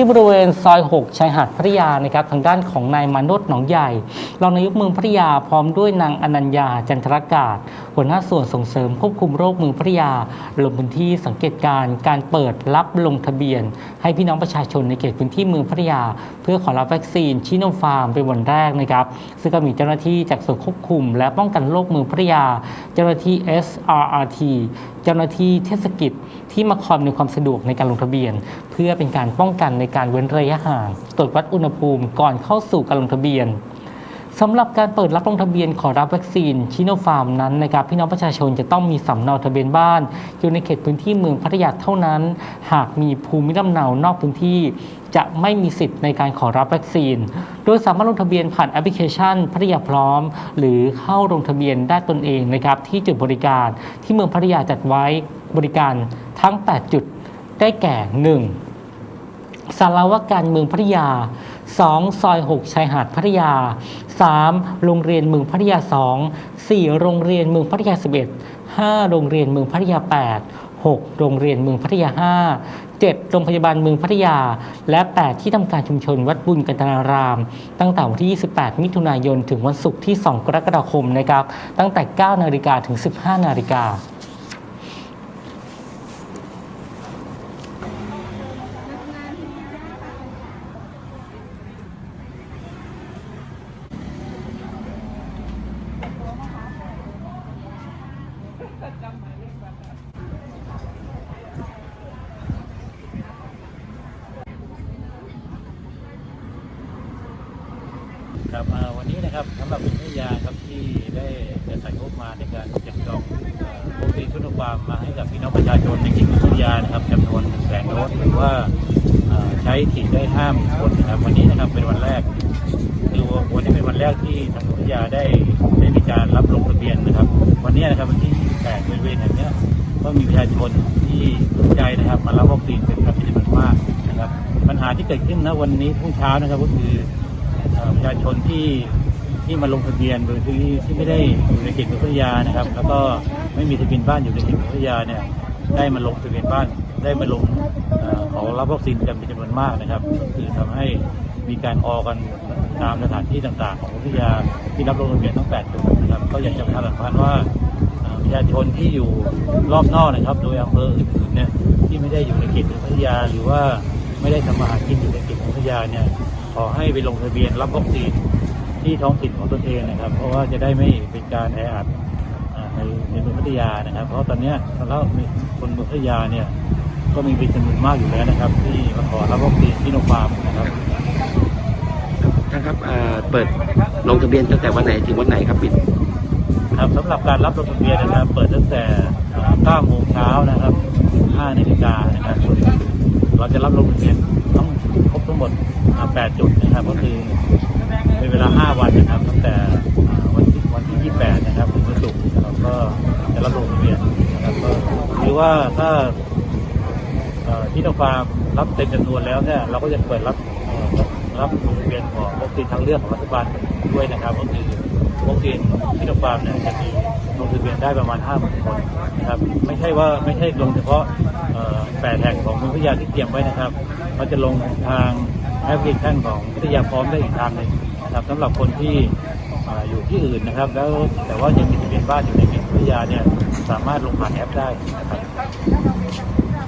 ที่บริเวณซอย 6 ชายหาดพัทยานะครับทางด้านของนายมานุษหนองใหญ่รองนายกเมืองพัทยาพร้อมด้วยนางอนัญญาจันทรกาศหัวหน้าส่วนส่งเสริมควบคุมโรคเมืองพัทยาลงพื้นที่สังเกตการณ์การเปิดรับลงทะเบียน ให้พี่น้องประชาชนในเขตพื้นที่เมืองพัทยา เพื่อขอรับวัคซีนชิโนฟาร์มเป็นวันแรกนะครับซึ่งก็มีเจ้าหน้าที่จากส่วนควบคุม และป้องกันโรคเมืองพัทยา เจ้าหน้าที่ SRRT จ้าหน้าที่เทศกิจที่มาคอยในวยความสะดวกในการลงทะเบียน เพื่อเป็นการป้องกันในการเว้นระยะห่าง ตรวจวัดอุณหภูมิก่อนเข้าสู่การลงทะเบียน สำหรับการเปิดรับลงทะเบียนขอรับวัคซีนชิโนฟาร์มนั้นนะครับพี่น้องประชาชนจะต้องมีสำเนาทะเบียนบ้าน อยู่ในเขตพื้นที่เมืองพัทยาเท่านั้น หากมีภูมิลำเนานอกพื้นที่จะไม่มีสิทธิ์ในการขอรับวัคซีน โดยสามารถลงทะเบียนผ่านแอปพลิเคชันพัทยาพร้อม หรือเข้าลงทะเบียนได้ตนเองนะครับที่จุดบริการที่เมืองพัทยาจัดไว้บริการทั้ง 8 จุดได้แก่ 1. สารวการเมืองพัทยา 2. ซอย 6 ชายหาดพัทยา 3. โรงเรียนเมืองพัทยา 2 4. โรงเรียนเมืองพัทยา 11 5. โรงเรียนเมืองพัทยา 8 6. โรงเรียนเมืองพัทยา 5 7. โรงพยาบาลเมืองพัทยา และ 8 ที่ทำการชุมชนวัดบุญกันตนาราม ตั้งแต่วันที่ 28 มิถุนายน ถึงวันศุกร์ที่ 2 กรกฎาคมนะครับ ตั้งแต่ 9 นาฬิกาถึง 15 นาฬิกา ครับวันนี้นะครับสำหรับวิทยาครับที่ได้จัดสรรงบมาในการจัดจองเอ่อวัคซีนชุดความมาให้กับพี่น้องประชาชนในเขตวิทยานะครับจำนวนหนึ่งแสนโดสหรือว่าใช้ฉีดได้ห้ามคนนะครับวันนี้นะครับเป็นวันแรกคือวันนี้เป็นวันแรกที่ทางวิทยาได้ได้มีการรับลงทะเบียนนะครับ นนี้นะครับวันที่28บริเวณแห่งเนี้ยก็มีประชาชนที่สนใจนะครับมารับวัคซีนเป็นจำนวนมากนะครับปัญหาที่เกิดขึ้นนะวันนี้พรุ่งเช้านะครับก็คือประชาชนที่ที่มาลงทะเบียนโดยที่ที่ไม่ได้อยู่ในเขตเมืองพัทยานะครับ แล้วก็ไม่มีทะเบียนบ้านอยู่ในเขตเมืองพัทยาเนี่ยได้มาลงทะเบียนบ้านได้มาลงเอ่อขอรับวัคซีนกันเป็นจำนวนมากนะครับ คือทำให้ มีการออกกันตามสถานที่ต่างๆ ของพัทยาที่รับลงทะเบียนทั้ง8จุดนะครับ ก็อยากจะประชาสัมพันธ์ว่าประชาชนที่อยู่รอบนอกนะครับ โดยอำเภออื่นๆเนี่ยที่ไม่ได้อยู่ในเขตของพัทยาหรือว่าไม่ได้ทำมาหากินอยู่ในเขตของพัทยาเนี่ยขอให้ไปลงทะเบียนรับวัคซีนที่ท้องถิ่นของตนเองนะครับ เพราะว่าจะได้ไม่เป็นการแออัดในในเมืองพัทยานะครับ เพราะตอนนี้ยแล้วมีคนเมืองพัทยาเนี่ย ก็มีเป็นจำนวนมากอยู่แล้วนะครับ ที่มาขอรับวัคซีนที่โนฟาร์มนะครับท่านครับเอ่อเปิดลงทะเบียนตั้งแต่วันไหนถึงวันไหนครับปิดครับสำหรับการรับลงทะเบียนนะครับ เปิดตั้งแต่อ่า9โมงเช้านะครับ5นาฬิกานะครับเราจะรับลงทะเบียนต้องครบทั้งหมดอ่า8จุดนะครับ ก็คือเป็นเวลา 5 วันนะครับ ตั้งแต่อ่าวันที่วันที่ 28 นะครับถึงวันศุกร์นะครับก็จะรับลงทะเบียนนะครับก็หรือว่าถ้าเอ่อ ที่โนฟาร์มรับเต็มจำนวนแล้วเนี่ยเราก็จะเปิดรับรับลงทะเบียนของวัคซีนทางเลือกของรัฐบาลด้วยนะครับก็คือวัคซีนที่โรงพยาบาลเนี่ยจะมีลงทะเบียนได้ประมาณ5 0 0 0คนนะครับไม่ใช่ว่าไม่ใช่ลงเฉพาะแปดแห่งของเมืองพัทยาที่เตรียมไว้นะครับมันจะลงทางแอปพลิเคชันของพัทยาพร้อมได้อีกทางหนึ่งนะครับสำหรับคนที่ออยู่ที่อื่นนะครับ แล้วแต่ว่ายังมีทะเบียนบ้านอยู่ในเขตพัทยาเนี่ยสามารถลงผ่านแอปได้นะครับ